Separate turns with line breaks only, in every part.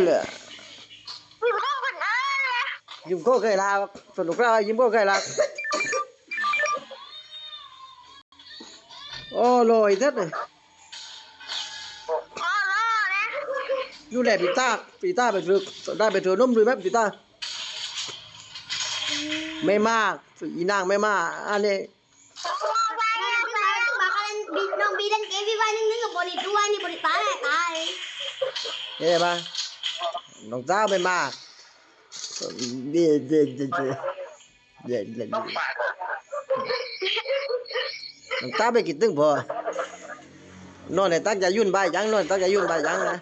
เลย
มีพ่อคนเอ้ย
ยิ้มโก้เคยลาสนุกแล้วยิ้มโก้เคยลาโอ้ลอยเด็ดเลย
พ่อรอนะ
ดูแลปีตาปีตาไปซื้อได้ไปซื้อนมด้วยไหมปีตาไม่มากอีนางไม่มากอันนี้
พ่อไปไปมาเขาเล่นบีน้องบีเล่นเกมพี่ไปนึงนึงกับบริด้วยนี่บริตายตาย
เห็นไหม น้องสาวไม่มากเดี๋ยวเดี๋ยวเดี๋ยวเดี๋ยวเดี๋ยวเดี๋ยว
ต้องฝาก
น้องสาวไปกินตึ้งพอนอนในตั้งใจยุ่นใบายยังนอนตั้งใจยุ่นใบายยังนะ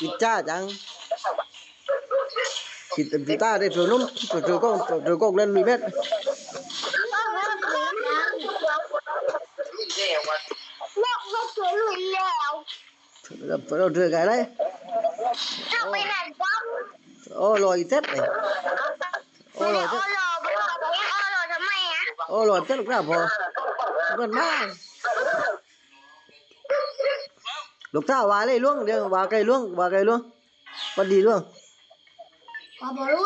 กินจ้าจังกินปีตาได้ซื้อนมซื้อก้องซื้อก้องเล่นลุยเม็ด
พ่อแม่เลี้ยงนะ
รุ่นเดียววัน
โลกโลกสวยลุยแล้ว
เราถือไงเลย
ถ้าไปไหนบ้าง
โอ้ลอยเซ็ตเลยโอ้
ไม่
ล
ได้
อย
โอ
เซ็ต
โลไม่ได้โอโลทำไมอะ
โอ้ลอยเซ็ตลูกสาวพอเงินมากลูกสาวว่าเลยล่วงเดี๋ยวว่าไกลล่วงว่าไกลล่วงวันดีล่วง
พ่อบอกรู้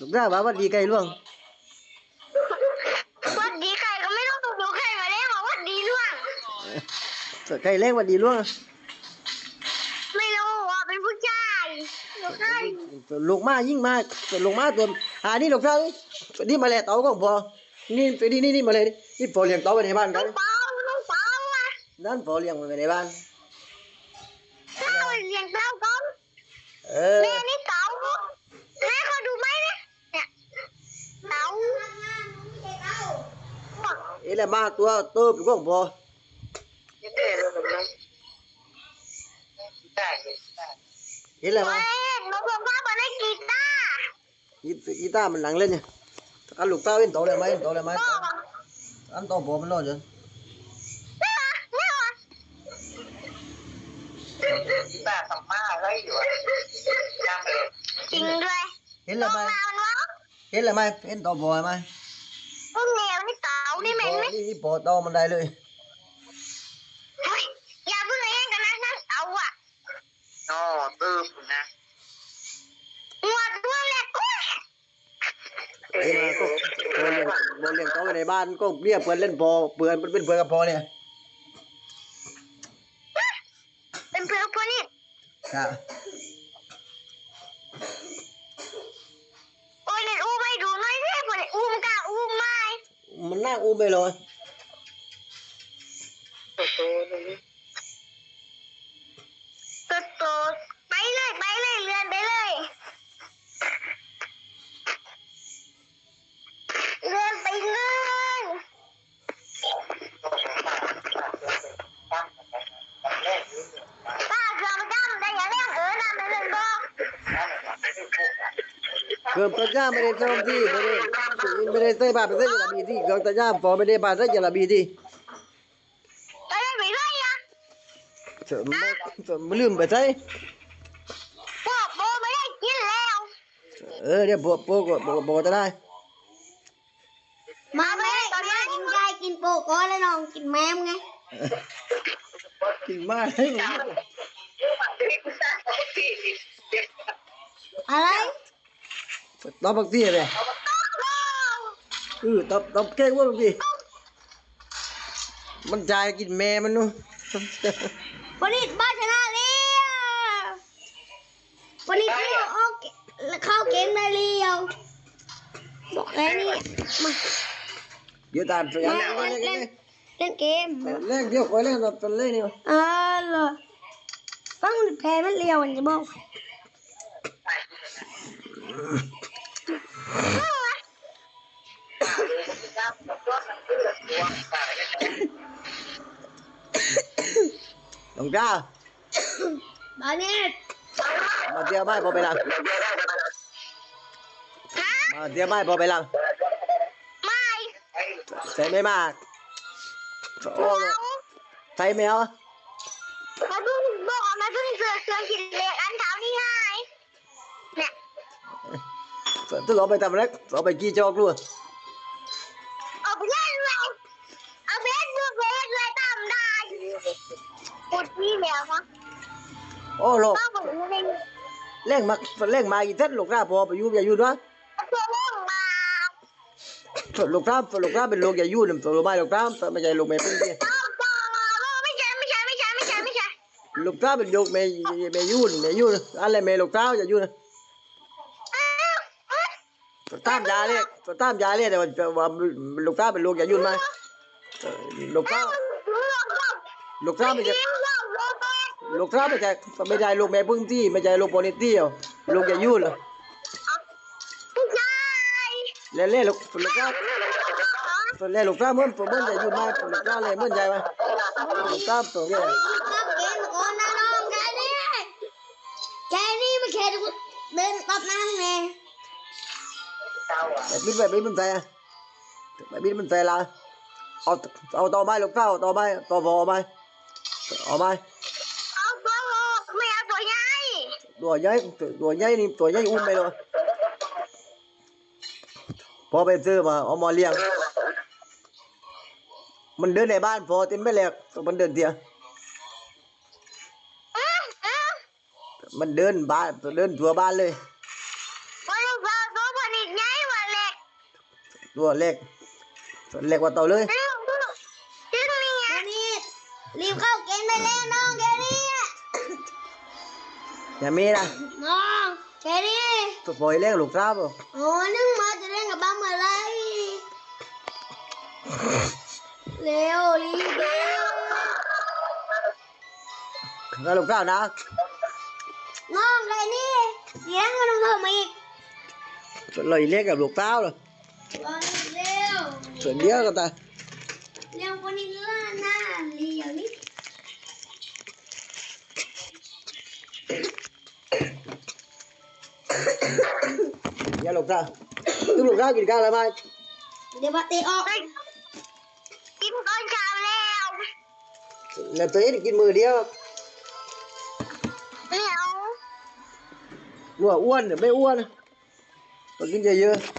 ลูกสาวว่าวันดีไกลล่วง
วันดีใครก็ไม่ต้องดูใครมาแล้วมาวันดีล่วง
ไกลเล็กวันดีล่วง
ลูก
มายิ่งมากลูกมาตัวอ่านี่ลูกสาวนี่มาเลยเต่าก็พอนี่นี่นี่นี่มาเลยนี่พอเลี้ยงเต่าไว้ในบ้านกั
นงเปาน้องเปาอะ
นั่นพอเลี้ยงไว้ในบ้าน
เต้าเลี้ยงเต้าก่อน
เออ
แม่นี่เต้าแม่เขาดูไหมเนี่ยเนี่า
เอ้แหละมาตัวโตเป็นของพอ
เต้เลยแบบนั้นได้เลยได้
เห็นแหละ
เฮ้
มาย
น้องผมพาไปเล่นกีตาร์
อีอีตามันหนังเล่นเนี่ยอันลูกสาวเห็นโตเลยไหมเห็นโตเลยไหม
พ่อบอก
อันโตพอมันรอดจน
ไม่วะไม่วะ
ที่บ้านทำมาอะไรอยู่อะย่างเลย
จริงด้วย
เห็น
ล
แล้ว
ง
ไหม
มามันวะ
เห็นแล้วไหมเห็นโตพอไหม
พวกแนวนี่เต้านี่เหม็นไหม
นี่พอโตมันได้เลย
เฮ้ยอย่าเพิ่งเล่นกันนะนั่นเอาอะ
โอ้ตื้มนะ
หมดเรื่องแรกกุ้ย
เห็นไหมก็บอล เลี้ยงบอลเลี้ยงโตไว้ในบ้านก็เรียกเพื่อนเล่นพอเพื่อนมันเป็นเพื่อนกับพอเนี่ย
เป็นเพื่อนพวกนี้
ครับ
โอ้ยเล่นอู้ไม่ดูหน่อยสิพวกนี้อู้มกล้าอู้ไม่
มันน่าอุ้มไปเลย
โอ้โหนี่
ตัวโตไปเลยไปเลยเรือนไปเลยเรือนไปเลยป้าเกือบจำได้ยังไงเออนะไม่เล่นก็
เกือบตาจ้าไม่ได้เจ้าที่ไม่ได้ไม่ได้ใส่บาตรไม่ได้ยาบีที่เกือบตาจ้าพอไม่ได้บาตรได้ยาบีที่
ไปเล่นไปด้วยอะ
เฉยไม่ไม่ลืมไปใส่
พวกโบไม่ได้กินแล้ว
เออเดี๋ยวบอกบอกบอกบอกจะได้
มาไม่ได้ตอนนี้กินยายกินโปก้อนแล้วน้องกินแมมไง
กินมากเลย
อะไร
ตอบบักที่เลยเออตอบตอบเก่งว่าบักที่มันใจกินแม่มันนู่น
วันนี้บ้านชนะเลี้ยววันนี้เข้าออกเข้าเกมได้เลี้ยวบอกแล้วนี่มา
เดี๋ยวตามสัญญาณ
มา
เล่น
เล่น
เล่น
เล่นเกม
เล่นเดี๋ยวคอยเล่นตอนเล่นนี่
อ่าเหรอฟังแพ้มันเลี้ยวมันจะบอก
หลงจ้า
ตอนนี้
มาเดี๋ยวไม่พอไปลัง
ฮะ
มาเดี๋ยวไม่พอไปลัง
ไม่
ใส่ไม่มากโอ้
เอา
ใส่ไม่เอา
มา
ตัวเราไปทำอะไรเราไปกี่จอก luôn
เอาไปเล่นเลยเอาไปเล่นด้วยไปเล่นด้วยตามได้ปวดที่แล้วมั้ง
โอ้โลก
เล่น
เร่งมาเร่งมาอีเท็ดลูกค้าพอไปยูอย่ายูด้วย
ลู
กค้าลูกค้าเป็นลูกอย่ายู่ตัวลูกไม้ลูกค้าไม่ใช่ลูกแม่พึ่งที่
อ้าวป้าไม่ใช่ไม่ใช่ไม่ใช่ไม่ใช่ไม่ใช่
ลูกค้าเป็นลูกแม่แม่ยุ่นแม่ยุ่นอะไรแม่ลูกค้าอย่ายู่นะ ตามยาเลยตามยาเลยแต่ว่าลูกค้าเป็นลูกอย่ายุ่นมาลูกค้า
ลูก
ค้าไม่ใช่
ลูก
ค้าไม่ใช่ไม่ใช่ลูกแม่พึ่งที่ไม่ใช่ลูกโปนิตี้ลูกอย่ายุ่น
ไม่ใช่
เล่นเล่นลูกลูกค้าเล่นลูกค้าเมือนเมือนอย่ายุ่นมาลูกค้าเลยเมือนใจไหมลูกค้าตัวนี้
ข้าวเกมก่แกนี่นี่ไม่แค่เดินตับน้ำไง
แบบบินแบบบินมันใจอะแบบบินมันใจละเอาเอาต่อไม้ลูกค้าต่อไม้ต่อพอไม้เอาไม้
เอาตัวหลอกไม่เอาตัวใหญ่
ตัวใหญ่ตัวใหญ่นี่ตัวใหญ่อุ้มไปเลยพอไปซื้อมาเอามาเลี้ยง มันเดินในบ้านพอเต็มไปแล้วมันเดินเตีย
เอ๊ะเอ๊ะ
มันเดินบ้านเดินทั่วบ้านเลย
วันนี้เราตัวผลิตใหญ่กว่าเล็ก
ตัวเล็กตัวเล็กกว่าเต่าเลย
เรื่องตัวจึงนี่ไง
วันนี้รีบเข้าเกมได้แล้วน้องแกนี่
อย่ามีนะ
น้องแกนี่
ตัวปล่อยเลี้ยงลูกสาวบ่
โอ้นึกมาจะเล่นกับบ้าเมื่อไรเร็วรีบเร็ว
แล้วลูกสาวนะ
น้องแกนี่เสียงมันต้องเพิ่มมาอีก
เลยเลี้ยงกับลูกสาวเลย
รอ เร็ว
ส่วนเดียวก็ตา
เร็วคนนี้ล่าหน้าเรียวนี่
อย่าลูกสาวตึ้งลูกสาวกินข้าวแล้วไหม
เดี๋ยวบัตเตะออก
เฮ้ยกินตอนเช้าแล้ว
แล้วตัวเองกินมือเดียว
ไม่เอา
นัวอ้วนหรือไม่อ้วนก็กินเยอะๆ